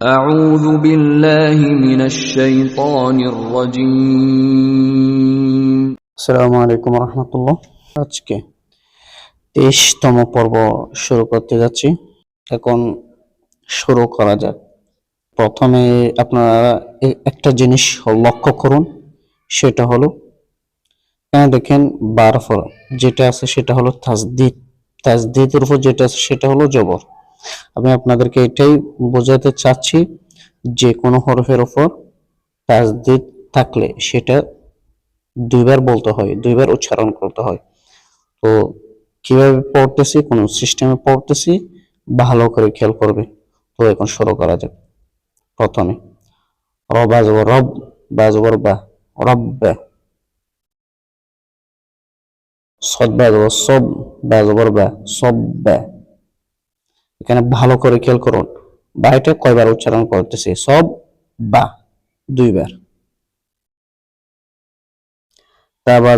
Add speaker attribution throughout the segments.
Speaker 1: أعوذ بالله من الشيطان الرجيم
Speaker 2: আসসালামু আলাইকুম রহমতুল্লাহ আজকে তেইশতম পর্ব শুরু করতে যাচ্ছি এখন শুরু করা যাক প্রথমে আপনারা এ- একটা জিনিস লক্ষ্য করুন সেটা হলো এখানে দেখেন বারফর যেটা আছে সেটা হলো তাজদিদ তাজদিদের উপর যেটা আছে সেটা হলো জবর আমি আপনাদেরকে এটাই বোঝাতে চাচ্ছি, যে কোনো হরফের উপর তাজদিদ থাকলে সেটা দুইবার বলতে হয়, দুইবার উচ্চারণ করতে হয়। তো কীভাবে পড়তেছি, কোন সিস্টেমে পড়তেছি, ভালো করে খেয়াল করবে। তো এখন শুরু করা যাক। প্রথমে, রব আজবর রব, বা বা সদ বা সব, বা বা। সব্বা এখানে ভালো করে খেয়াল করুন। বা কয়বার উচ্চারণ করতেছে? সব বা, দুইবার। তাবা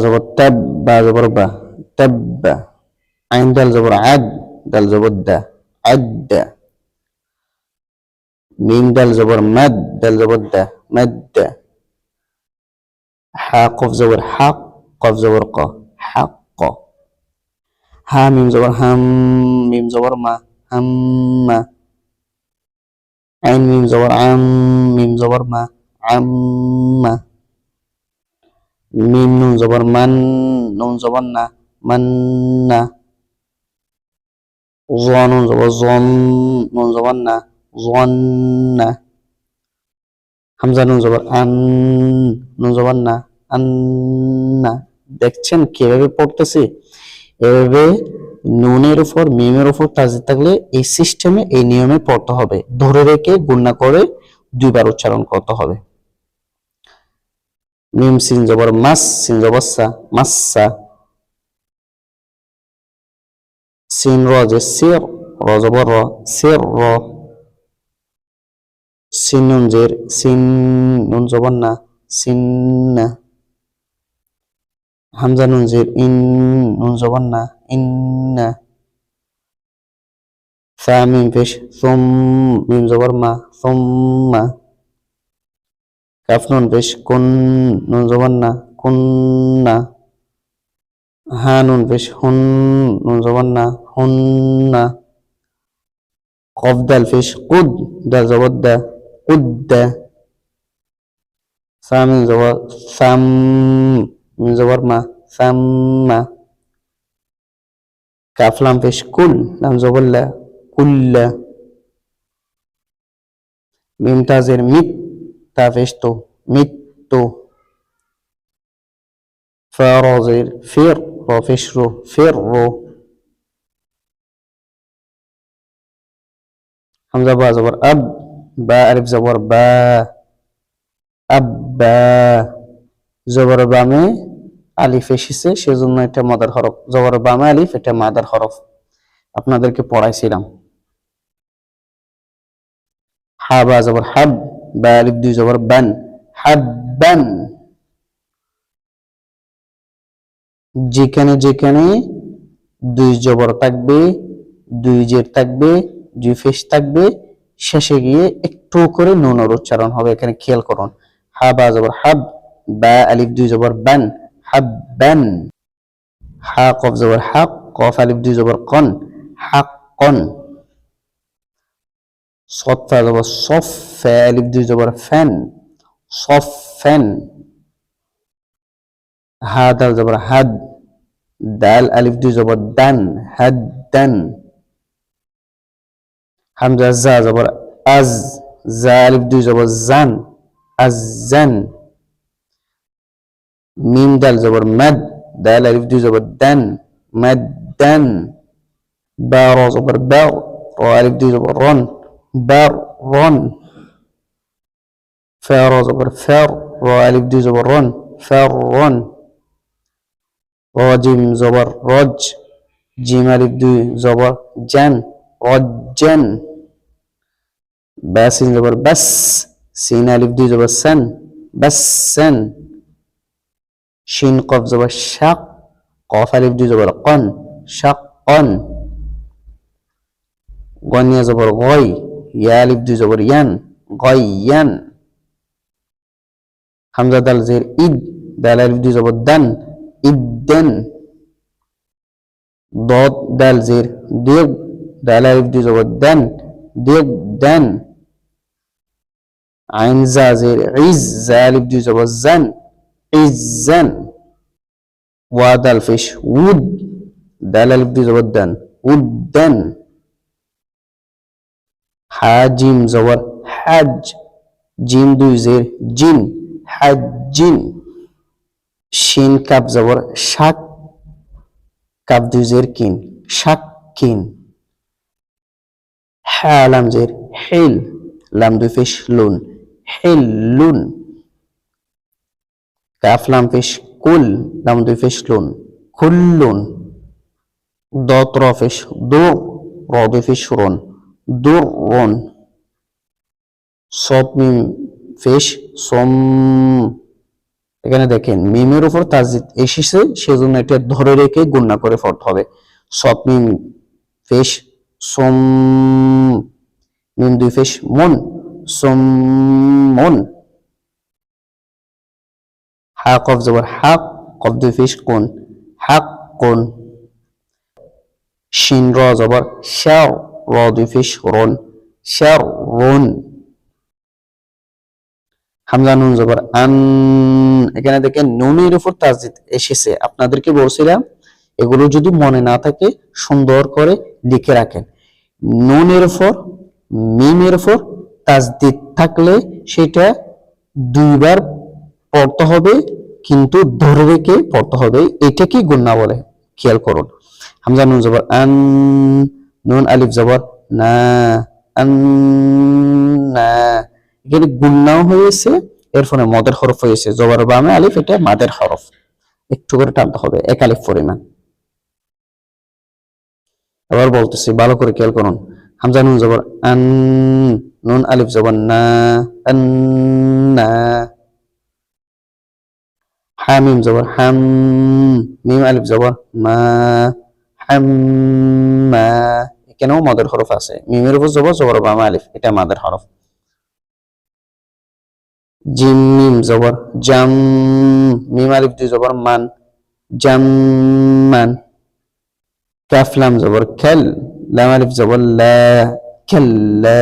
Speaker 2: বা জবর বা তাব্বা আইন দাল জবর আদ জবর দা আদ্দা মিম হা, কফ জবর হাক কফ জবর ক হাক ক। হা, মিম জবর হাম, মিম জবর মা। আম্মা আইন মিম জবর আম মিম জবর মা আম্মা মিম নুন জবর মান নুন জবর না মান্না জ নুন জবর نون নুন نا না হামজা নুন জবর আন নুন জবর না আন্না দেখছেন কীভাবে পড়তেছি? এভাবে নুনের উপর, মিমের উপর তাজিদ থাকলে এই সিস্টেমে এই নিয়মে পড়তে হবে। ধরে রেখে গুণনা করে দুইবার উচ্চারণ করতে হবে। মিম সিন জবর মাস, সিন জবর সা মাসসা সিন র যে সির, র জবর র, সির র। সিন নুন জের, সিন নুন জবর না, সিন না। হামজা নুন জের ইন, নুন জবর না, ইন না। ফা মিম পেশ, সুম, মিম জবর মা সুম্মা কাফ নুন পেশ, কুন নুন জবান না কুন্না হা নুন পেশ, হুন নুন জবান না হুন্না কফ দাল পেশ, কুদ দাল জবর দা কুদ্দা সা মিন জবর, সাম মিন জবর মা সাম্মা কাফ লাম পেশ কুল লাম জবর লা কুল্লা মিম তাজের মিত তাফেশতো মৃত্যু ফারজের ফির রফিসরু ফির রো হামজা বা জবর আব বা আলিফ জবর বা আব্বা জবর বামে আলিফ এসেছে, সেজন্য এটা মাদার হরফ। জবর বামে আলিফ, এটা মাদার হরফ। আপনাদেরকে পড়াইছিলাম। হা জবর হাব, বা, আলিফ, দুই, জবর বান। হাব্বান। যেখানে যেখানে দুই জবর থাকবে, দুই জের থাকবে, দুই ফেস থাকবে, শেষে গিয়ে একটু করে নুনের উচ্চারণ হবে, এখানে খেয়াল করুন। হা, বা, জবর হাব, বা, আলিফ, দুই, জবর বান। হাব্বান। হা কফ জবর হাক কফ আলিফ দুই জবর কন, হাক কন। সৎফা জবর সফ, ফ্যা আলিফ দুই জবর ফ্যান, সফ ফ্যান। হা দাল জবর হাদ, দাল আলিফ দুই জবর দান হাদ দান হামজা জা জবর আজ, জা আলিফ দুই জবর জান আজ জান মিম দাল জবর মাদ, দাল আলিফ দুই জবর দান, মাদ দান বা র জবর বা র আলিফ দুই জবর রন বা রন ফা র জবর ফা র আলিফ দুই জবর রন ফা রন, রজিম জবর রজ, জিম আলিফ দুই জবর জান, রজ্জান বা সিন জবর বাস, সিন আলিফ দুই জবর সান বাসান بسن شين قف زبر شق قاف ألف دي زبر قن شقا غنيا زبر غي ইয়া আলিফ দুই জবর ইয়ান গয়ান হামজা দাল জের ইদ দাল আলিফ দুই জবর দান ইদ্দান ضاد دال زير دير دال ألف دي زبط دن دير دن عين زا زير عز زا ألف دي زبط زن ইজান ওয়াদাল আল ফিশ দালাল দাল দেন উড দেন, উদ্দান। হাজিম জবর হাজ জিম দুই জের, জিন, হাজিন। শিন কাপ জবর, শাক, কাপ দুই জের, কিন, শাক, কিন। হ্যাঁ লাম জের, হেল, লাম দুই ফিশ, লুন, হেল, লুন। কাফ লাম ফিস কুল লাম দুই ফিস লুন। খুল্লুন দত র ফিস দু, র দুই ফিস রন। দুর রন, সব মিম ফিস সোম। এখানে দেখেন, মিমের উপর তাজিদ এসেছে, সেজন্য এটা ধরে রেখে গুণনা করে পড়তে হবে। সব মিম ফেস সোম, মিম দুই ফেস মন, সোম মন। হা কফ জবর হাক কফ দুই ফেস কোন? হাক কোন? শিন র জবর শাও র দুই ফেস রন শার রন। হামজা নুন জবর, আন, এখানে দেখেন নুনের উপর তাসদিদ এসেছে। আপনাদেরকে বলছিলাম, এগুলো যদি মনে না থাকে, সুন্দর করে লিখে রাখেন। নুনের উপর, মিমের উপর তাসদিদ থাকলে সেটা দুইবার পড়তে হবে, কিন্তু ধরে রেখে পড়তে হবে। এটা কি গুন্না বলে? খেয়াল করুন। হামজা নুন জবর, আন, নুন আলিফ জবর, না, আন, না। এখানে হয়েছে, এর ফলে মদের হরফ হয়েছে। জবর বামে আলিফ, এটা মাদের হরফ। একটু করে টানতে হবে, এক আলিফ পরিমাণ আবার বলতেছি, ভালো করে খেয়াল করুন। হামজা নুন জবর, আন, নুন আলিফ জবর, না, আন, না। হামিম জবর হাম মিম আলিফ জবর মা হাম মা এখানেও মদের হরফ আছে। মিমের উপর জবর জবর বামে আলিফ। এটা মাদের হরফ। জিম, মিম, জবর। জাম, মিম, আলিফ, দুই জবর। মান। জাম, মান। কাফ, লাম, জবর। খেল। লাম, আলিফ, জবর। লা। খেল্লা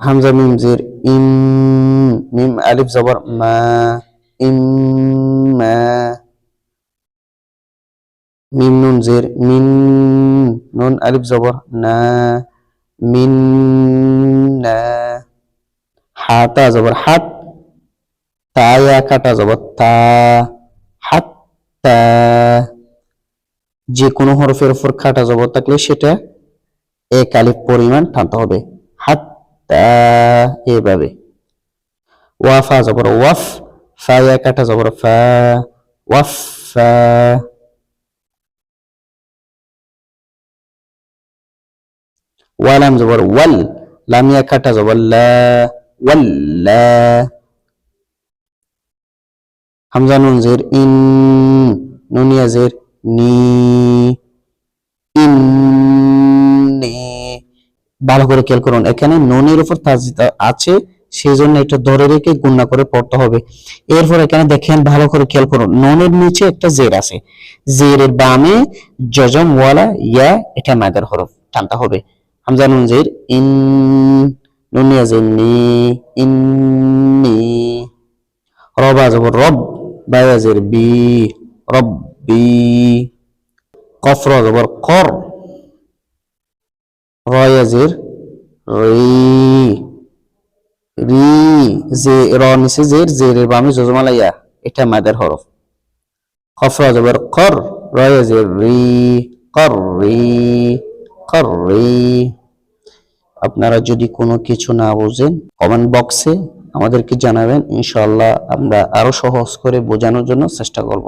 Speaker 2: হামজা, মিম, জের। ইম। মিম, আলিফ, জবর, মা, ইম মিম, নুন, জের, মিন, নুন, আলিফ, জবর, না, মিন হাতা, জবর, হাত তায়া কাটা, জবর, তা, হাত, তা, যে কোনো হরফের উপর খাটা জবর থাকলে সেটা এক আলিফ পরিমাণ টানতে হবে। হাত এভাবে। ওয়াফা জবর, ওয়াফ ফায়া কাটা জবর, ফা, ওয়াফ ফা। ওয়ালাম জবর, ওয়াল। লামিয়া কাটা জবর, লা ওয়াল্লা হামজা নুন, জের, ইন। নুনিয়া, জের, নি। ইন্নি ভালো করে খেয়াল করুন, এখানে নুনের উপর তাজিদ আছে সেই জন্য এটা ধরে রেখে গুণনা করে পড়তে হবে। এরপর এখানে দেখেন ভালো করে খেয়াল করুন, নুনের নিচে একটা জের আছে। জেরের বামে জজম ওয়ালা ইয়া, এটা মাদার হরফ, টানতে হবে। হামজা নুন জের, ইন নুনিয়া জের, নি ইন্নি রবা জবর রব বায়া জের, বি রব্বি কফর জবর কর। রয়া জের, রি। রি যে র নিচে জের জেরের বামে জজমালাইয়া এটা মাদের হরফ। কফর জবর কর রয়া জের রি কর রি কর রি। আপনারা যদি কোনো কিছু না বোঝেন কমেন্ট বক্সে আমাদেরকে জানাবেন। ইনশাআল্লাহ আমরা আরও সহজ করে বোঝানোর জন্য চেষ্টা করব।